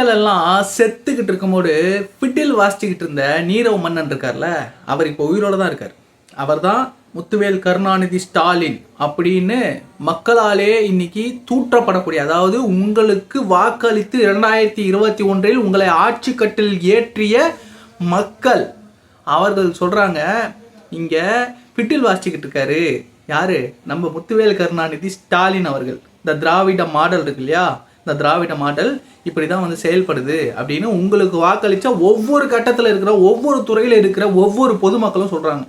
மக்கள் எல்லாம் செத்துக்கிட்டு இருக்கும்போது பிட்டில் வாசிச்சுக்கிட்டு இருந்த நீரவ் மன்னன் இருக்கார்ல அவர் இப்போ உயிரோட தான் இருக்கார். அவர் தான் முத்துவேல் கருணாநிதி ஸ்டாலின் அப்படின்னு மக்களாலே இன்னைக்கு தூற்றப்படக்கூடிய அதாவது உங்களுக்கு வாக்களித்து இரண்டாயிரத்தி இருபத்தி ஒன்றில் உங்களை ஆட்சி கட்டில் ஏற்றிய மக்கள் அவர்கள் சொல்றாங்க இங்க பிட்டில் வாசிச்சுக்கிட்டு இருக்காரு. யாரு? நம்ம முத்துவேல் கருணாநிதி ஸ்டாலின் அவர்கள். இந்த திராவிட மாடல் இருக்கு இல்லையா? இந்த திராவிட மாடல் இப்படி தான் வந்து செயல்படுது அப்படின்னு உங்களுக்கு வாக்களித்தா ஒவ்வொரு கட்டத்தில் இருக்கிற ஒவ்வொரு துறையில் இருக்கிற ஒவ்வொரு பொதுமக்களும் சொல்கிறாங்க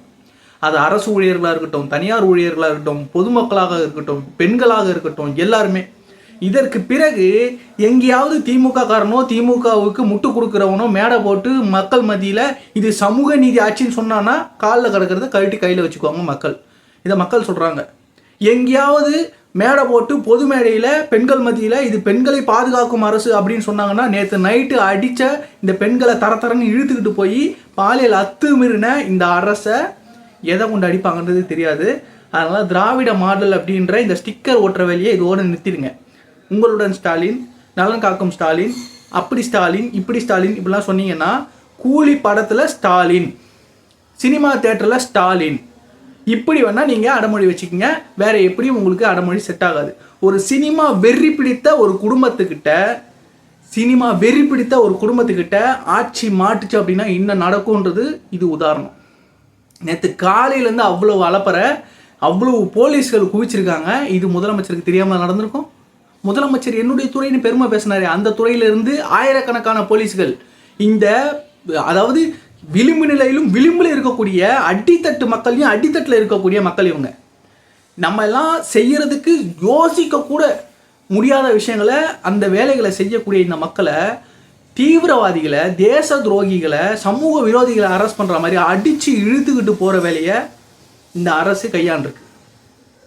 அது அரசு ஊழியர்களாக இருக்கட்டும் தனியார் ஊழியர்களாக இருக்கட்டும் பொதுமக்களாக இருக்கட்டும் பெண்களாக இருக்கட்டும் எல்லாருமே. இதற்கு பிறகு எங்கேயாவது திமுக காரனோ திமுகவுக்கு முட்டு கொடுக்குறவனோ மேடை போட்டு மக்கள் மத்தியில் இது சமூக நீதி ஆட்சின்னு சொன்னான்னா காலில் கிடக்கிறத கழட்டி கையில் வச்சுக்குவாங்க மக்கள். இதை மக்கள் சொல்கிறாங்க எங்கேயாவது மேடை போட்டு பொது மேடையில் பெண்கள் மத்தியில் இது பெண்களை பாதுகாக்கும் அரசு அப்படின்னு சொன்னாங்கன்னா நேற்று நைட்டு அடித்த இந்த பெண்களை தரத்தரன்னு இழுத்துக்கிட்டு போய் பாலியல் அத்துமீறின இந்த அரசை எதை கொண்டு அடிப்பாங்கன்றது தெரியாது. அதனால் திராவிட மாடல் அப்படின்ற இந்த ஸ்டிக்கர் ஓட்டுற வேலையை இதோடு நிறுத்திடுங்க. உங்களுடன் ஸ்டாலின் நலன் காக்கும் ஸ்டாலின் அப்படி ஸ்டாலின் இப்படி ஸ்டாலின் இப்படிலாம் சொன்னீங்கன்னா கூலி படத்தில் ஸ்டாலின் சினிமா தேட்டரில் ஸ்டாலின். இப்படி வேணால் நீங்கள் அடமொழி வச்சுக்கோங்க. வேறு எப்படியும் உங்களுக்கு அடமொழி செட் ஆகாது. ஒரு சினிமா வெறி பிடித்த ஒரு குடும்பத்துக்கிட்ட சினிமா வெறி பிடித்த ஒரு குடும்பத்துக்கிட்ட ஆட்சி மாட்டுச்சு அப்படின்னா இன்னும் நடக்கும்ன்றது இது உதாரணம். நேற்று காலையிலேருந்து அவ்வளோ அலப்பற அவ்வளோ போலீஸ்கள் குவிச்சிருக்காங்க. இது முதலமைச்சருக்கு தெரியாமல் நடந்திருக்கும். முதலமைச்சர் என்னுடைய துறைன்னு பெருமை பேசினாரு. அந்த துறையிலிருந்து ஆயிரக்கணக்கான போலீஸ்கள் இந்த அதாவது விளிம்பு நிலையிலும் விளிம்பில் இருக்கக்கூடிய அடித்தட்டு மக்களையும் அடித்தட்டில் இருக்கக்கூடிய மக்கள் இவங்க. நம்ம எல்லாம் செய்யறதுக்கு யோசிக்க கூட முடியாத விஷயங்களை அந்த வேலைகளை செய்யக்கூடிய இந்த மக்களை தீவிரவாதிகளை தேச துரோகிகளை சமூக விரோதிகளை அரெஸ்ட் பண்ணுற மாதிரி அடித்து இழுத்துக்கிட்டு போகிற வேலையை இந்த அரசு கையாண்டிருக்கு.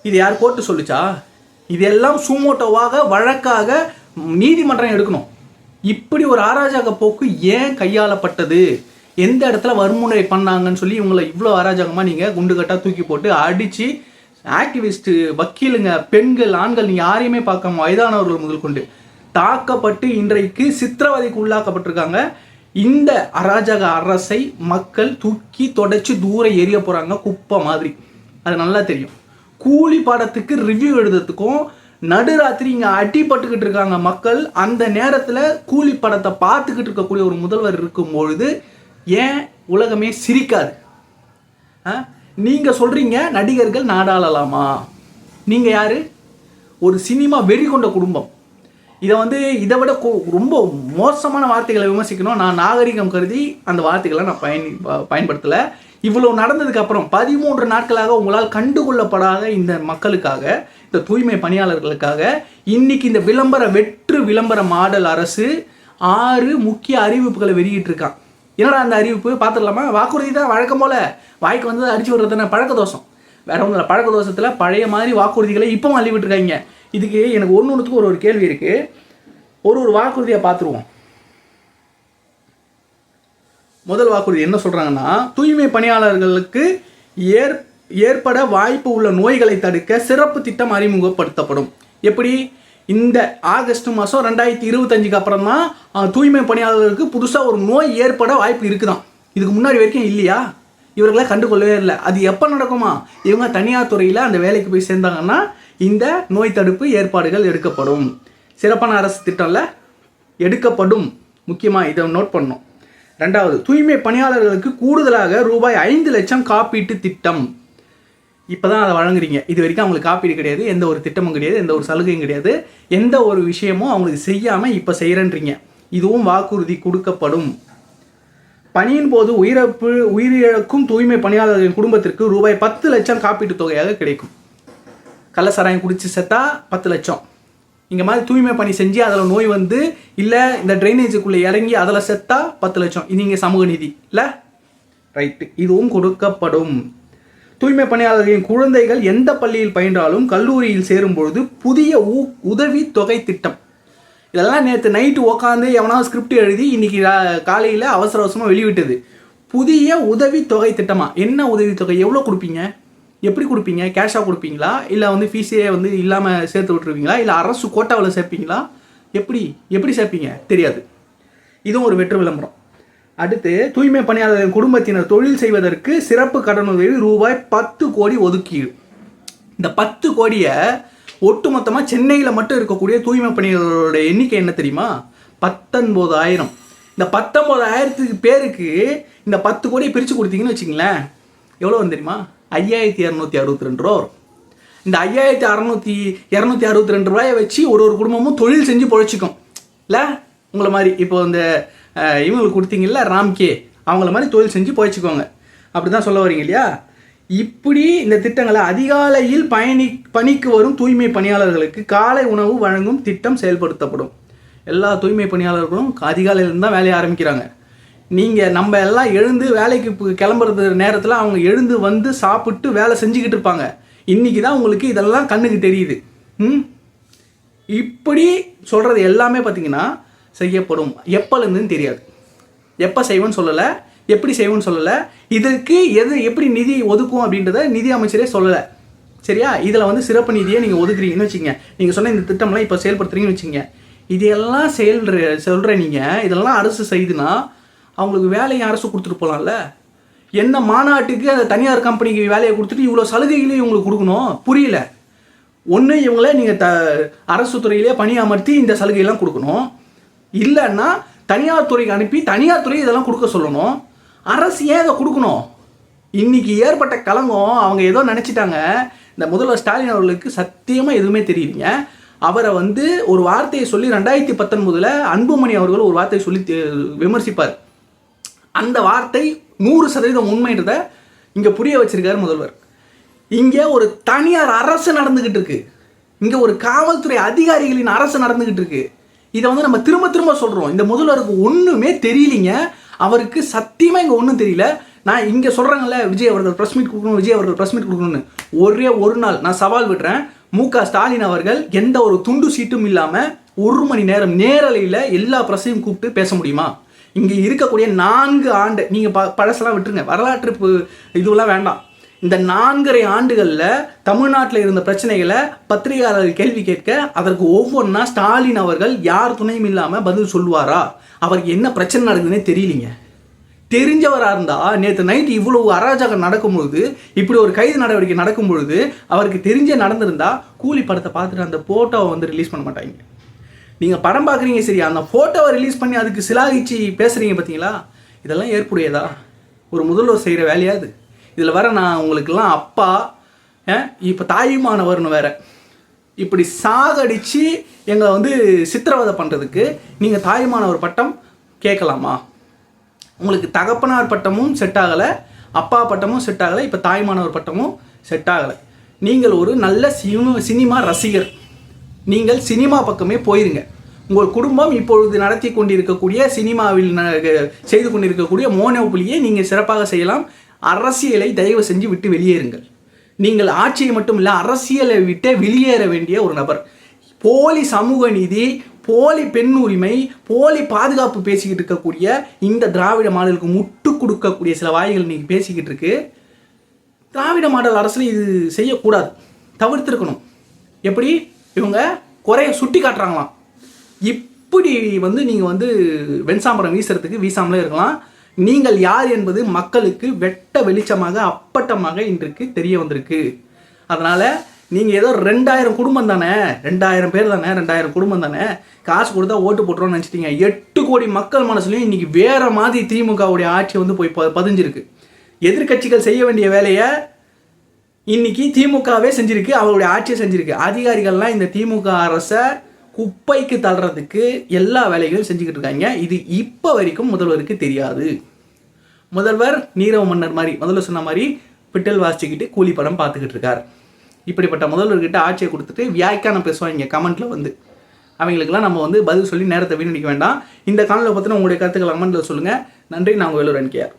இது யார் கோர்ட்டு சொல்லுச்சா? இதெல்லாம் சூமோட்டோவாக வழக்காக நீதிமன்றம் எடுக்கணும். இப்படி ஒரு அராஜக போக்கு ஏன் கையாளப்பட்டது? எந்த இடத்துல வன்முறை பண்ணாங்கன்னு சொல்லி இவங்களை இவ்வளோ அராஜகமாக நீங்கள் குண்டு கட்டாக தூக்கி போட்டு அடித்து ஆக்டிவிஸ்ட்டு வக்கீலுங்க பெண்கள் ஆண்கள் நீ யாரையுமே பார்க்காம வயதானவர்கள் முதல் கொண்டு தாக்கப்பட்டு இன்றைக்கு சித்திரவதைக்கு உள்ளாக்கப்பட்டிருக்காங்க. இந்த அராஜக அரசை மக்கள் தூக்கி தொடச்சி தூரம் எரிய போகிறாங்க குப்பை மாதிரி. அது நல்லா தெரியும். கூலி படத்துக்கு ரிவ்யூ எழுதுறதுக்கும் நடுராத்திரி இங்கே அடிபட்டுக்கிட்டு இருக்காங்க மக்கள். அந்த நேரத்தில் கூலி படத்தை பார்த்துக்கிட்டு இருக்கக்கூடிய ஒரு முதல்வர் இருக்கும் பொழுது ஏன் உலகமே சிரிக்காது? ஆ? சொல்கிறீங்க நடிகர்கள் நாடாளலாமா? நீங்கள் யார்? ஒரு சினிமா வெறி கொண்ட குடும்பம். இதை வந்து இதை விட ரொம்ப மோசமான வார்த்தைகளை விமர்சிக்கணும். நான் நாகரிகம் கருதி அந்த வார்த்தைகளை நான் பயன் ப- இவ்வளோ நடந்ததுக்கப்புறம் பதிமூன்று நாட்களாக உங்களால் கண்டுகொள்ளப்படாத இந்த மக்களுக்காக இந்த தூய்மை பணியாளர்களுக்காக இன்னைக்கு இந்த விளம்பர வெற்று விளம்பர மாடல் அரசு ஆறு முக்கிய அறிவிப்புகளை வெளியிட்டிருக்கான். என்னடா அந்த அறிவிப்பு? பார்த்துடலாமா? வாக்குறுதி தான் வழக்கம் போல. வாய்க்கு வந்து அடிச்சு விடுறது பழக்க தோஷம். வேற ஒன்றும் இல்லை. பழக்க தோஷத்தில் பழைய மாதிரி வாக்குறுதிகளை இப்போவும் அள்ளி விட்டுருக்காங்க இதுக்கு எனக்கு ஒன்று ஒன்றுத்துக்கு ஒரு ஒரு கேள்வி இருக்குது ஒரு ஒரு வாக்குறுதியை பார்த்துருவோம். முதல் வாக்குறுதி என்ன சொல்கிறாங்கன்னா தூய்மை பணியாளர்களுக்கு ஏற் ஏற்பட வாய்ப்பு உள்ள நோய்களை தடுக்க சிறப்பு திட்டம் அறிமுகப்படுத்தப்படும். எப்படி? இந்த ஆகஸ்ட் மாதம் ரெண்டாயிரத்தி இருபத்தஞ்சுக்கு அப்புறம் தான் தூய்மை பணியாளர்களுக்கு புதுசாக ஒரு நோய் ஏற்பட வாய்ப்பு இருக்குதான். இதுக்கு முன்னாடி வரைக்கும் இல்லையா? இவர்களை கண்டுகொள்ளவே இல்லை. அது எப்போ நடக்குமா? இவங்க தனியார் துறையில் அந்த வேலைக்கு போய் சேர்ந்தாங்கன்னா இந்த நோய் தடுப்பு ஏற்பாடுகள் எடுக்கப்படும். சிறப்பான அரசு திட்டம்ல எடுக்கப்படும். முக்கியமாக இதை நோட் பண்ணணும். ரெண்டாவது தூய்மை பணியாளர்களுக்கு கூடுதலாக ரூபாய் ஐந்து லட்சம் காப்பீட்டு திட்டம். இப்போ தான் அதை வழங்குறீங்க. இது வரைக்கும் அவங்களுக்கு காப்பீடு கிடையாது எந்த ஒரு திட்டமும் கிடையாது எந்த ஒரு சலுகையும் கிடையாது. எந்த ஒரு விஷயமும் அவங்களுக்கு செய்யாமல் இப்போ செய்கிறன்றீங்க இதுவும் வாக்குறுதி கொடுக்கப்படும். பணியின் போது உயிரிழப்பு உயிரிழக்கும் தூய்மை பணியாளர்களின் குடும்பத்திற்கு ரூபாய் பத்து லட்சம் காப்பீட்டு தொகையாக கிடைக்கும். கள்ளசாராயம் குடிச்சு செத்தா பத்து லட்சம். இங்கே மாதிரி தூய்மை பணி செஞ்சு அதில் நோய் வந்து இல்லை இந்த ட்ரைனேஜுக்குள்ளே இறங்கி அதில் செத்தா பத்து லட்சம். இது இங்கே சமூக நீதி இல்லை? ரைட்டு இதுவும் கொடுக்கப்படும். தூய்மை பணியாளர்களின் குழந்தைகள் எந்த பள்ளியில் பயின்றாலும் கல்லூரியில் சேரும் பொழுது புதிய ஊ உதவி தொகை திட்டம். இதெல்லாம் நேற்று நைட்டு உக்காந்து எவனாவது ஸ்கிரிப்ட் எழுதி இன்னைக்கு காலையில் அவசர அவசரமாக வெளிவிட்டது புதிய உதவி தொகை திட்டமா? என்ன உதவி தொகை? எவ்வளோ கொடுப்பீங்க? எப்படி கொடுப்பீங்க? கேஷாக கொடுப்பீங்களா? இல்லை வந்து ஃபீஸே வந்து இல்லாமல் சேர்த்து விட்ருவீங்களா இல்லை அரசு கோட்டாவில் சேர்ப்பீங்களா? எப்படி? எப்படி சேர்ப்பீங்க? தெரியாது. இதுவும் ஒரு வெற்று விளம்பரம். அடுத்து தூய்மை பணியாளர்களின் குடும்பத்தினர் தொழில் செய்வதற்கு சிறப்பு கடனுதவி ரூபாய் பத்து கோடி ஒதுக்கீடு. இந்த பத்து கோடியை ஒட்டுமொத்தமாக சென்னையில் மட்டும் இருக்கக்கூடிய தூய்மை பணியாளர்களோட எண்ணிக்கை என்ன தெரியுமா? பத்தொன்பதாயிரம். இந்த பத்தொன்பதாயிரத்துக்கு பேருக்கு இந்த பத்து கோடியை பிரித்து கொடுத்தீங்கன்னு வச்சிங்களேன் எவ்வளோ வந்து தெரியுமா? ஐயாயிரத்தி இரநூத்தி அறுபத்தி ரெண்டு ரூபா வரும். இந்த ஐயாயிரத்தி அறநூற்றி இரநூத்தி அறுபத்தி ரெண்டு ரூபாயை வச்சு ஒரு ஒரு குடும்பமும் தொழில் செஞ்சு பொழைச்சிக்கும். இல்லை? உங்களை மாதிரி. இப்போ இந்த இவங்களுக்கு கொடுத்தீங்கல்ல ராம்கே அவங்கள மாதிரி தொழில் செஞ்சு பொழைச்சிக்கோங்க. அப்படி தான் சொல்ல வரீங்க இல்லையா? இப்படி இந்த திட்டங்களை அதிகாலையில் பயணி பணிக்கு வரும் தூய்மை பணியாளர்களுக்கு காலை உணவு வழங்கும் திட்டம் செயல்படுத்தப்படும். எல்லா தூய்மை பணியாளர்களும் அதிகாலையிலேருந்து தான் வேலையை ஆரம்பிக்கிறாங்க. நீங்கள் நம்ம எல்லாம் எழுந்து வேலைக்கு கிளம்புறது நேரத்தில் அவங்க எழுந்து வந்து சாப்பிட்டு வேலை செஞ்சுக்கிட்டு இருப்பாங்க. இன்னைக்கு தான் உங்களுக்கு இதெல்லாம் கண்ணுக்கு தெரியுது. ம்? இப்படி சொல்கிறது எல்லாமே பார்த்தீங்கன்னா செய்யப்படும். எப்போலேருந்துன்னு தெரியாது. எப்போ செய்வோன்னு சொல்லலை எப்படி செய்வோன்னு சொல்லலை இதற்கு எது எப்படி நிதி ஒதுக்கும் அப்படின்றத நிதி அமைச்சரே சொல்லலை. சரியா? இதில் வந்து சிறப்பு நிதியை நீங்கள் ஒதுக்குறீங்கன்னு வச்சுங்க நீங்கள் சொன்ன இந்த திட்டம்லாம் இப்போ செயல்படுத்துறீங்கன்னு வச்சுங்க இதையெல்லாம் செயல் சொல்கிற நீங்கள் இதெல்லாம் அரசு செய்துன்னா அவங்களுக்கு வேலையை அரசு கொடுத்துட்டு போகலாம்ல என்ன மாநாட்டுக்கு அந்த தனியார் கம்பெனிக்கு வேலையை கொடுத்துட்டு இவ்வளோ சலுகைகளையும் இவங்களுக்கு கொடுக்கணும்? புரியல. ஒன்று இவங்கள நீங்கள் த அரசு துறையிலே பணியமர்த்தி இந்த சலுகையெல்லாம் கொடுக்கணும். இல்லைன்னா தனியார் துறைக்கு அனுப்பி தனியார் துறை இதெல்லாம் கொடுக்க சொல்லணும். அரசு ஏன் இதை கொடுக்கணும்? இன்னைக்கு ஏற்பட்ட கலங்கம் அவங்க ஏதோ நினச்சிட்டாங்க. இந்த முதல்வர் ஸ்டாலின் அவர்களுக்கு சத்தியமாக எதுவுமே தெரியலீங்க அவரை வந்து ஒரு வார்த்தையை சொல்லி ரெண்டாயிரத்தி பத்தொன்பதில் அன்புமணி அவர்கள் ஒரு வார்த்தையை சொல்லி விமர்சிப்பார். அந்த வார்த்தை நூறு சதவீதம் உண்மைன்றத இங்கே புரிய வச்சிருக்காரு முதல்வர். இங்கே ஒரு தனியார் அரசு நடந்துக்கிட்டு இருக்கு. இங்கே ஒரு காவல்துறை அதிகாரிகளின் அரசு நடந்துக்கிட்டு இருக்கு. இதை வந்து நம்ம திரும்ப திரும்ப சொல்கிறோம் இந்த முதல்வருக்கு ஒன்றுமே தெரியலிங்க. அவருக்கு சத்தியமாக இங்கே ஒன்றும் தெரியல. நான் இங்கே சொல்கிறேங்கல்ல விஜய் அவர்கள் ப்ரெஸ் மீட் கொடுக்கணும் விஜய் அவர்கள் ப்ரெஸ் மீட் கொடுக்கணும்னு. ஒரே ஒரு நாள் நான் சவால் விடுறேன். மு க ஸ்டாலின் அவர்கள் எந்த ஒரு துண்டு சீட்டும் இல்லாமல் ஒரு மணி நேரம் நேரலையில் எல்லா ப்ரெஸ்ஸையும் கூப்பிட்டு பேச முடியுமா? இங்கே இருக்கக்கூடிய நான்கு ஆண்டு நீங்கள் ப பழசெல்லாம் விட்டுருங்க. வரலாற்று இதுவெல்லாம் வேண்டாம். இந்த நான்கரை ஆண்டுகளில் தமிழ்நாட்டில் இருந்த பிரச்சனைகளை பத்திரிகையாளர்கள் கேள்வி கேட்க அதற்கு ஒவ்வொன்றா ஸ்டாலின் அவர்கள் யார் துணையும் இல்லாமல் பதில் சொல்லுவாரா? அவருக்கு என்ன பிரச்சனை நடக்குதுன்னே தெரியலிங்க. தெரிஞ்சவராக இருந்தால் நேற்று நைட் இவ்வளவு அராஜகம் நடக்கும்பொழுது இப்படி ஒரு கைது நடவடிக்கை நடக்கும் பொழுது அவருக்கு தெரிஞ்சே நடந்திருந்தால் கூலி படத்தை பார்த்துட்டு அந்த ஃபோட்டோவை வந்து ரிலீஸ் பண்ண மாட்டாங்க. நீங்கள் படம் பார்க்குறீங்க சரி அந்த ஃபோட்டோவை ரிலீஸ் பண்ணி அதுக்கு சிலாகிச்சு பேசுகிறீங்க பார்த்தீங்களா இதெல்லாம் ஏற்புடையதா? ஒரு முதல்வர் செய்கிற வேலையாது இதில் வர நான் உங்களுக்கெல்லாம் அப்பா இப்போ தாயுமானவர்னு வேற. இப்படி சாகடிச்சு எங்களை வந்து சித்திரவதை பண்ணுறதுக்கு நீங்கள் தாயுமானவர் பட்டம் கேட்கலாமா? உங்களுக்கு தகப்பனார் பட்டமும் செட் ஆகலை அப்பா பட்டமும் செட் ஆகலை இப்போ தாய்மானவர் பட்டமும் செட் ஆகலை. நீங்கள் ஒரு நல்ல சினிமா சினிமா ரசிகர். நீங்கள் சினிமா பக்கமே போயிருங்க. உங்கள் குடும்பம் இப்பொழுது நடத்தி கொண்டிருக்கக்கூடிய சினிமாவில் ந- செய்து கொண்டிருக்கக்கூடிய மோனோபுலியை நீங்கள் சிறப்பாக செய்யலாம். அரசியலை தயவு செஞ்சு விட்டு வெளியேறுங்கள். நீங்கள் ஆட்சியை மட்டும் இல்லை அரசியலை விட்டே வெளியேற வேண்டிய ஒரு நபர். போலி சமூக நீதி போலி பெண் உரிமை போலி பாதுகாப்பு பேசிக்கிட்டு இருக்கக்கூடிய இந்த திராவிட மாடலுக்கு முட்டு கொடுக்கக்கூடிய சில வாய்கள் நீங்கள் பேசிக்கிட்டு இருக்கு. திராவிட மாடல் அரசில் இது செய்யக்கூடாது. தவிர்த்திருக்கணும். எப்படி? இவங்க குறைய சுட்டி காட்டுறாங்களாம். இப்படி வந்து நீங்கள் வந்து வெண்சாம்பரம் வீசுறதுக்கு வீசாமலே இருக்கலாம். நீங்கள் யார் என்பது மக்களுக்கு வெட்ட வெளிச்சமாக அப்பட்டமாக இன்றைக்கு தெரிய வந்திருக்கு. அதனால் நீங்கள் ஏதோ ரெண்டாயிரம் குடும்பம் தானே? ரெண்டாயிரம் பேர் தானே? ரெண்டாயிரம் குடும்பம் தானே? காசு கொடுத்தா ஓட்டு போட்டுருவோம்னு நினச்சிட்டீங்க. எட்டு கோடி மக்கள் மனசுலையும் இன்னைக்கு வேற மாதிரி திமுகவுடைய ஆட்சி வந்து போய் ப- பதிஞ்சிருக்கு. எதிர்க்கட்சிகள் செய்ய வேண்டிய வேலையை இன்னைக்கு திமுகவே செஞ்சிருக்கு அவருடைய ஆட்சியை செஞ்சிருக்கு. அதிகாரிகள்லாம் இந்த திமுக அரசை குப்பைக்கு தள்ளுறதுக்கு எல்லா வேலைகளும் செஞ்சுக்கிட்டு இருக்காங்க. இது இப்போ வரைக்கும் முதல்வருக்கு தெரியாது. முதல்வர் நீரவ மன்னர் மாதிரி முதல்ல சொன்ன மாதிரி பிட்டல் வாசிச்சுக்கிட்டு கூலி படம் பார்த்துக்கிட்டு இருக்கார். இப்படிப்பட்ட முதல்வர்கிட்ட ஆட்சியை கொடுத்துட்டு வியாக்கியானம் பேசுவாங்க கமெண்ட்டில் வந்து. அவங்களுக்கெல்லாம் நம்ம வந்து பதில் சொல்லி நேரத்தை வீணடிக்க வேண்டாம். இந்த காணொலியை பார்த்தீங்கன்னா உங்களுடைய கருத்துக்கள் கமெண்ட்டில் சொல்லுங்கள் நன்றி நான் உங்கள் வேலூர் என்கேஆர்